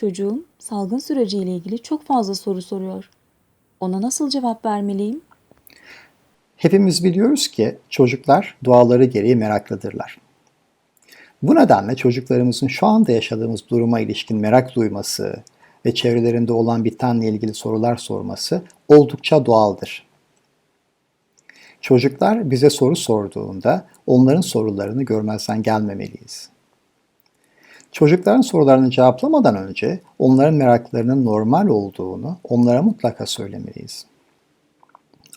Çocuğum salgın süreciyle ilgili çok fazla soru soruyor. Ona nasıl cevap vermeliyim? Hepimiz biliyoruz ki çocuklar doğaları gereği meraklıdırlar. Bu nedenle çocuklarımızın şu anda yaşadığımız duruma ilişkin merak duyması ve çevrelerinde olan bitenle ilgili sorular sorması oldukça doğaldır. Çocuklar bize soru sorduğunda onların sorularını görmezden gelmemeliyiz. Çocukların sorularını cevaplamadan önce onların meraklarının normal olduğunu onlara mutlaka söylemeliyiz.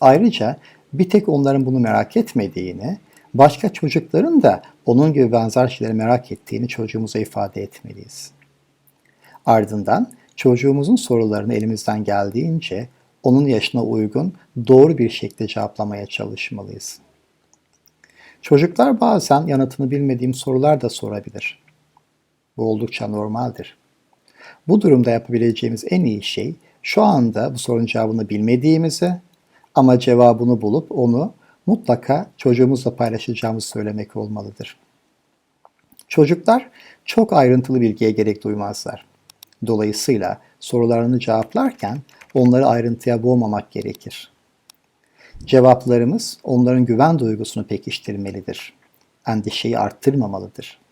Ayrıca bir tek onların bunu merak etmediğini, başka çocukların da onun gibi benzer şeyleri merak ettiğini çocuğumuza ifade etmeliyiz. Ardından çocuğumuzun sorularını elimizden geldiğince onun yaşına uygun doğru bir şekilde cevaplamaya çalışmalıyız. Çocuklar bazen yanıtını bilmediğim sorular da sorabilir. Bu oldukça normaldir. Bu durumda yapabileceğimiz en iyi şey şu anda bu sorunun cevabını bilmediğimizi ama cevabını bulup onu mutlaka çocuğumuzla paylaşacağımızı söylemek olmalıdır. Çocuklar çok ayrıntılı bilgiye gerek duymazlar. Dolayısıyla sorularını cevaplarken onları ayrıntıya boğmamak gerekir. Cevaplarımız onların güven duygusunu pekiştirmelidir. Endişeyi arttırmamalıdır.